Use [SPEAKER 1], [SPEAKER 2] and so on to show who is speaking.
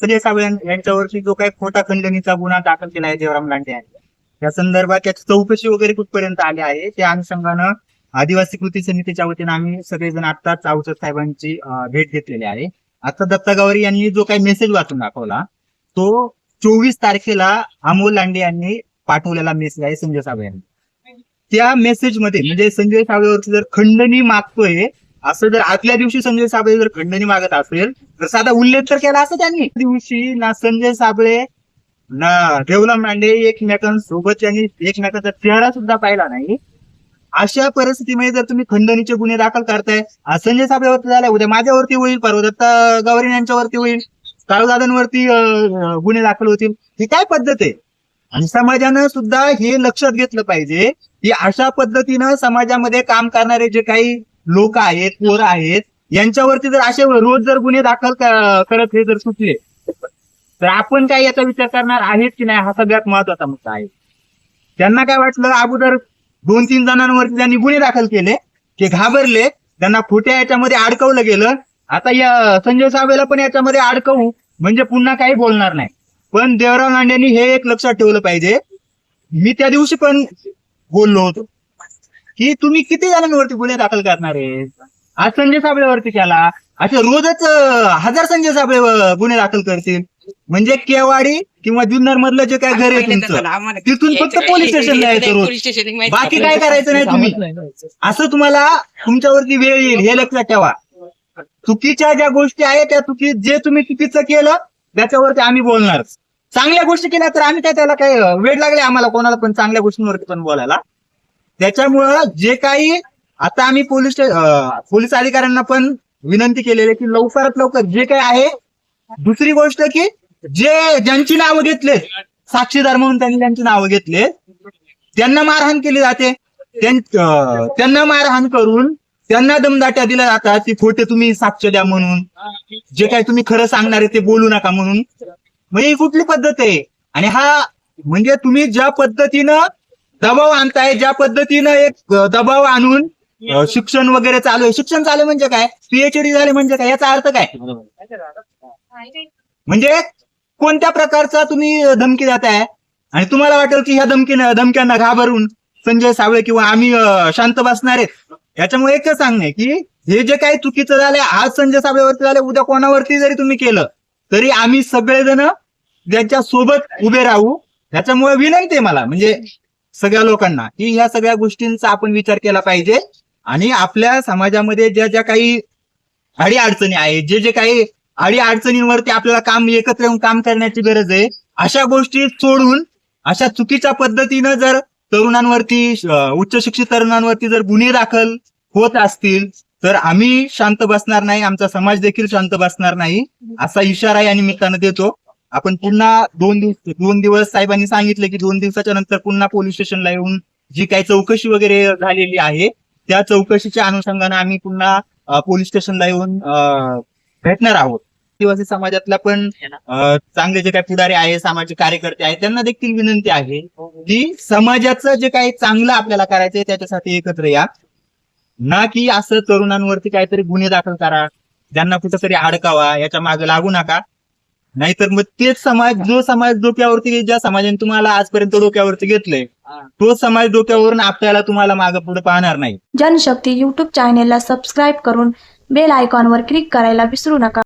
[SPEAKER 1] संजय साबळे यांच्यावरती जो काही खोटा खंडणीचा गुन्हा दाखल केला आहे देवराम लांडे यांनी या संदर्भात त्याची चौकशी वगैरे कुठपर्यंत आली आहे त्या अनुषंगानं आदिवासी कृती समितीच्या वतीनं आम्ही सगळेजण आत्ताच चावसर साहेबांची भेट घेतलेली आहे. आता दत्ता गावरी यांनी जो काही मेसेज वाचून दाखवला तो चोवीस तारखेला अमोल लांडे यांनी पाठवलेला मेसेज आहे संजय साबळे यांनी. त्या मेसेजमध्ये म्हणजे संजय साबळेवरती जर खंडणी मागतोय असं जर आदल्या दिवशी संजय साबळे जर खंडणी मागत असेल तर साधा उल्लेख तर केला असं त्यांनी. दिवशी ना संजय साबळे ना देवला मांडे एकमेकांसोबत त्यांनी एकमेकांचा चेहरा सुद्धा पाहिला नाही. अशा परिस्थितीमध्ये जर तुम्ही खंडणीचे गुन्हे दाखल करताय संजय साबळेवरती झाला उद्या माझ्यावरती होईल परवा दत्ता यांच्यावरती होईल काळूदादांवरती गुन्हे दाखल होतील. ही काय पद्धत आहे? आणि समाजानं सुद्धा हे लक्षात घेतलं पाहिजे की अशा पद्धतीनं समाजामध्ये काम करणारे जे काही लोक आहेत पोर आहेत यांच्यावरती जर असे रोज जर गुन्हे दाखल करत हे जर सुटले तर आपण काय याचा विचार करणार आहेत की नाही हा सगळ्यात महत्त्वाचा मुद्दा आहे. त्यांना काय वाटलं अगोदर दोन तीन जणांवरती त्यांनी गुन्हे दाखल केले ते घाबरले त्यांना खोट्या याच्यामध्ये अडकवलं गेलं. आता या संजय साहेबला पण याच्यामध्ये अडकवू म्हणजे पुन्हा काही बोलणार नाही. पण देवराव लांडेंनी हे एक लक्षात ठेवलं पाहिजे. मी त्या दिवशी पण बोललो होतो. की तुम्ही किती जणांवरती गुन्हे दाखल करणार आहे? आज संजय साबळेवरती केला. असे रोजच हजार संजय साबळे गुन्हे दाखल करतील. म्हणजे केवाडी किंवा जुन्नर मधलं जे काय घर आहे तुमचं तिथून फक्त पोलीस स्टेशनला यायचं रोज. बाकी काय करायचं नाही तुम्ही? असं तुम्हाला तुमच्यावरती वेळ येईल हे लक्षात ठेवा. चुकीच्या ज्या गोष्टी आहेत त्या चुकी जे तुम्ही चुकीचं केलं त्याच्यावरती आम्ही बोलणार. चांगल्या गोष्टी केल्या तर आम्ही काय त्याला काय वेळ लागले आम्हाला कोणाला पण चांगल्या गोष्टींवरती पण बोलायला. त्याच्यामुळं जे काही आता आम्ही पोलीस पोलीस अधिकाऱ्यांना पण विनंती केलेली आहे की लवकरात लवकर जे काही आहे दुसरी गोष्ट की जे ज्यांची नावं घेतले साक्षीदार म्हणून त्यांनी त्यांची नावं घेतले त्यांना मारहाण केली जाते. त्यांना मारहाण करून त्यांना दमदाट्या दिल्या जातात की खोटे तुम्ही साक्ष द्या म्हणून. जे काही तुम्ही खरं सांगणार आहे ते बोलू नका म्हणून. म्हणजे ही कुठली पद्धत आहे? आणि हा म्हणजे तुम्ही ज्या पद्धतीनं दबाव आणताय ज्या पद्धतीनं एक दबाव आणून अं, शिक्षण वगैरे चालू आहे. शिक्षण चालू आहे म्हणजे काय? पीएचडी झाले म्हणजे काय? याचा अर्थ काय? म्हणजे कोणत्या प्रकारचा तुम्ही धमकी देताय? आणि तुम्हाला वाटेल की ह्या धमकीनं धमक्यांना घाबरून संजय सावळे किंवा आम्ही अं, शांत बसणार आहेत. याच्यामुळे एकच सांगणे की हे जे काही चुकीचं झालंय आज संजय साबळेवरती झालं उद्या कोणावरती जरी तुम्ही केलं तरी आम्ही सगळेजण त्यांच्यासोबत उभे राहू. त्याच्यामुळे विनंती आहे मला. म्हणजे सगळ्या लोकांना. की या सगळ्या गोष्टींचा आपण विचार केला पाहिजे. आणि आपल्या समाजामध्ये ज्या ज्या काही अडी अडचणी आहेत जे जे काही अडी अडचणींवरती आपल्याला काम एकत्र येऊन काम करण्याची गरज आहे अशा गोष्टी सोडून अशा चुकीच्या पद्धतीनं जर तरुणांवरती उच्च शिक्षित तरुणांवरती जर गुन्हे दाखल होत असतील तर आम्ही शांत बसणार नाही आमचा समाज देखील शांत बसणार नाही असा इशारा या निमित्तानं देतो. आपण पुन्हा दोन दिवस दोन दिवस साहेबांनी सांगितले की दोन दिवसाच्या नंतर पुन्हा पोलीस स्टेशनला येऊन जी काही चौकशी वगैरे झालेली आहे त्या चौकशीच्या अनुषंगाने आम्ही पुन्हा पोलीस स्टेशनला येऊन भेटणार आहोत. आदिवासी समाजातल्या पण चांगले जे काही पुढारी आहे सामाजिक कार्यकर्ते आहेत त्यांना देखील विनंती आहे की समाजाचं जे काही चांगलं आपल्याला करायचंय त्याच्यासाठी एकत्र या. ना की असं तरुणांवरती काहीतरी गुन्हे दाखल करा ज्यांना कुठंतरी अडकावा याच्या मागे लागू नका. नाहीतर मग तेच समाज जो समाज डोक्यावरती ज्या समाजाने तुम्हाला आजपर्यंत डोक्यावरती घेतलंय तो समाज डोक्यावरून आपल्याला तुम्हाला मागे पुढे पाहणार नाही.
[SPEAKER 2] जनशक्ती यूट्यूब चॅनेलला सबस्क्राईब करून बेल आयकॉनवर क्लिक करायला विसरू नका.